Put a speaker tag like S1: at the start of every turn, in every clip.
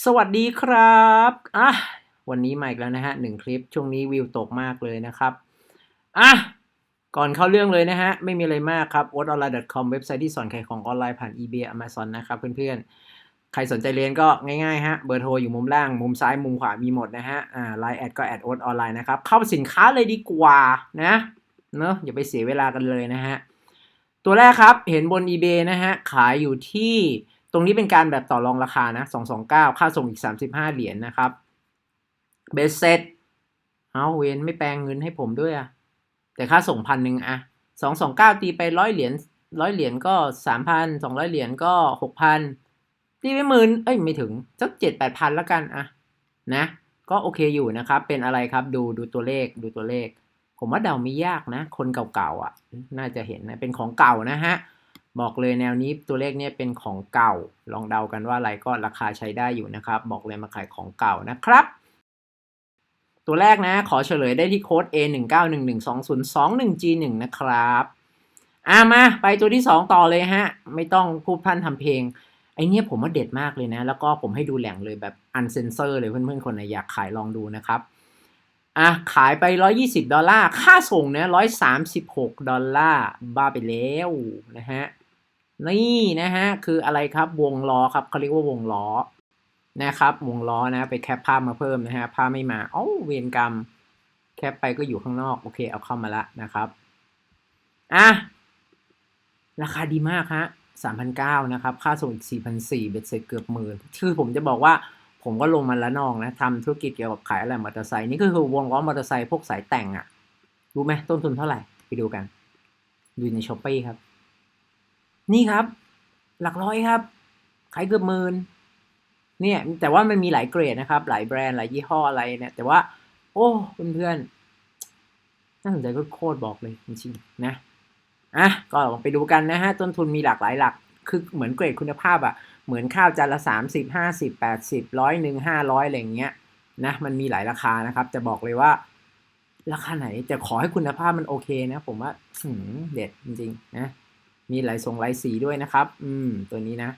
S1: สวัสดีครับอะวันนี้มาอีกแล้วนะฮะหนึ่งคลิปช่วงนี้วิวตกมากเลยนะครับอะก่อนเข้าเรื่องเลยนะฮะ ไม่มีอะไรมากครับ o t o n l i n e c o m เว็บไซต์ที่สอนขายของออนไลน์ผ่าน eBay Amazon นะครับเพื่อนๆ ใครสนใจเรียนก็ง่ายๆฮะเบอร์โทรอยู่มุมล่าง มุมซ้ายมุมขวามีหมดนะฮะอ่าไลน์แอดก็แอดโอ๊ตออนไลน์นะครับ เข้าสินค้าเลยดีกว่านะเนอะอย่าไปเสียเวลากันเลยนะฮะ ตัวแรกครับเห็นบน eBay นะฮะขายอยู่ที่ ตรงนี้เป็นการแบบต่อรองราคานะ229 ค่าส่งอีก 35 เหรียญนนะครับเบสเซ็ตเอาเวนไม่แปลงเงินให้ผมด้วยอะแต่ค่าส่งพันหนึ่งอะ229ตีไปร้อยเหรียญร้อยเหรียญก็3,000 200เหรียญก็6,000ตีไปหมื่นเอ้ยไม่ถึงสักเจ็ดแปดพันล้วกันอะนะ ก็โอเคอยู่นะครับ เป็นอะไรครับดูดูตัวเลขดูตัวเลข ผมว่าเดาไม่ยากนะ คนเก่าๆอะ น่าจะเห็นนะเป็นของเก่านะฮะ บอกเลยแนวนี้ตัวเลขเนี่ยเป็นของเก่า ลองเดากันว่าอะไรก็ราคาใช้ได้อยู่นะครับ บอกเลยมาขายของเก่านะครับ ตัวแรกนะ ขอเฉลยได้ที่โค้ด A 1 9 1 1 2 0 2 1 G 1นะครับอ่ามาไปตัวที่ 2 ต่อเลยฮะ ไม่ต้องพูดพันทำเพลงไอเนี้ยผมว่าเด็ดมากเลยนะ แล้วก็ผมให้ดูแหล่งเลยแบบอันเซนเซอร์เลยเพื่อนๆ คนไหนอยากขายลองดูนะครับอะขายไป 120 ดอลลาร์ ค่าส่งเนี่ย136 ดอลลาร์ บ้าไปแล้วนะฮะ นี่นะฮะคืออะไรครับวงล้อครับเขาเรียกว่าวงล้อนะครับวงล้อนะไปแคปภาพมาเพิ่มนะฮะภาพไม่มาเอ้าเวรกรรม แคปไปก็อยู่ข้างนอกโอเคเอาเข้ามาละนะครับอะราคาดีมากฮะ3,900นะครับ ค่าส่งอีก4,400เบ็ดเสร็จเกือบหมื่นคือผมจะบอกว่าผมก็ลงมาละนองนะทำธุรกิจเกี่ยวกับขายอะไรมอเตอร์ไซค์นี่ก็คือวงล้อมอเตอร์ไซค์พวกสายแต่งอะ่ะ รู้ไหมต้นทุนเท่าไหร่ ไปดูกัน ดูในช้อปปี้ครับ นี่ครับ หลักร้อยครับ ขายเกือบหมื่นเนี่ย แต่ว่ามันมีหลายเกรดนะครับ หลายแบรนด์หลายยี่ห้ออะไรเนี่ย แต่ว่า โอ้เพื่อนๆน่าสนใจก็โคตรบอกเลยจริงๆนะอะก็ลองไปดูกันนะฮะต้นทุนมีหลากหลายหลัก คือเหมือนเกรดคุณภาพอะ่ะเหมือนข้าวจานละ 30 50 80 ร้อยหนึ่งห้าร้อยอะไรอย่างเงี้ยนะมันมีหลายราคานะครับ จะบอกเลยว่า ราคาไหนแต่ขอให้คุณภาพมันโอเคนะ ผมว่าเด็ดจริงๆนะ มีหลายทรงหลายสีด้วยนะครับ อืม ตัวนี้นะ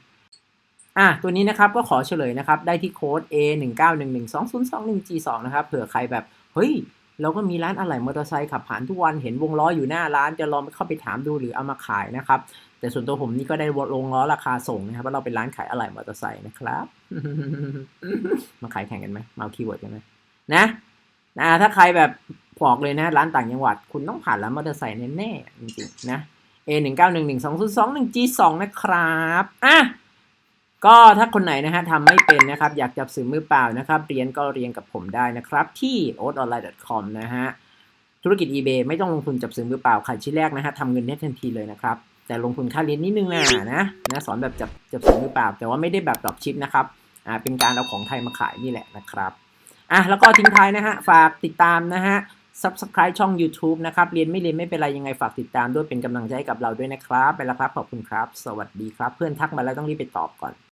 S1: อะ ตัวนี้นะครับก็ขอเฉลยนะครับ ได้ที่โค้ด A 1 9 1 1 2 0 2 1 G 2นะครับ เผื่อใครแบบ เฮ้ย เราก็มีร้านอะไหล่มอเตอร์ไซค์ขับผ่านทุกวันเห็นวงล้ออยู่หน้าร้านจะลองเข้าไปถามดูหรือเอามาขายนะครับ แต่ส่วนตัวผมนี่ก็ได้วงล้อราคาส่งนะครับว่าเราเป็นร้านขายอะไหล่มอเตอร์ไซค์นะครับ มาขายแข่งกันไหมมาเอาคีย์เวิร์ดกันไหมนะนะถ้าใครแบบบอกเลยนะ ร้านต่างจังหวัด คุณต้องผ่านร้านมอเตอร์ไซค์แน่ๆจริงๆนะ A 1 9 1 1 2 0 2 1 G 2นะครับอะก็ถ้าคนไหนนะฮะทำไม่เป็นนะครับ อยากจับสื่อมือเปล่านะครับ เรียนก็เรียนกับผมได้นะครับ ที่ o t o n l i n e c o m นะฮะธุรกิจ eBay ไม่ต้องลงทุนจับซื้อมือเปล่าขายชิ้นแรกนะฮะทำเงินได้ทันทีเลยนะครับ แต่ลงทุนค่าเรียนนิดนึงนะนะนะสอนแบบจับจับซื้อมือเปล่า แต่ว่าไม่ได้แบบดรอปชิปนะครับอ่าเป็นการเอาของไทยมาขายนี่แหละนะครับอะแล้วก็ทิ้งท้ายนะฮะฝากติดตามนะฮะ subscribe ช่อง YouTube นะครับ เรียนไม่เรียนไม่เป็นไรยังไงฝากติดตามด้วยเป็นกำลังใจให้กับเราด้วยนะครับ ไปแล้วครับ ขอบคุณครับ สวัสดีครับ เพื่อนทักมาแล้วต้องรีบไปตอบก่อน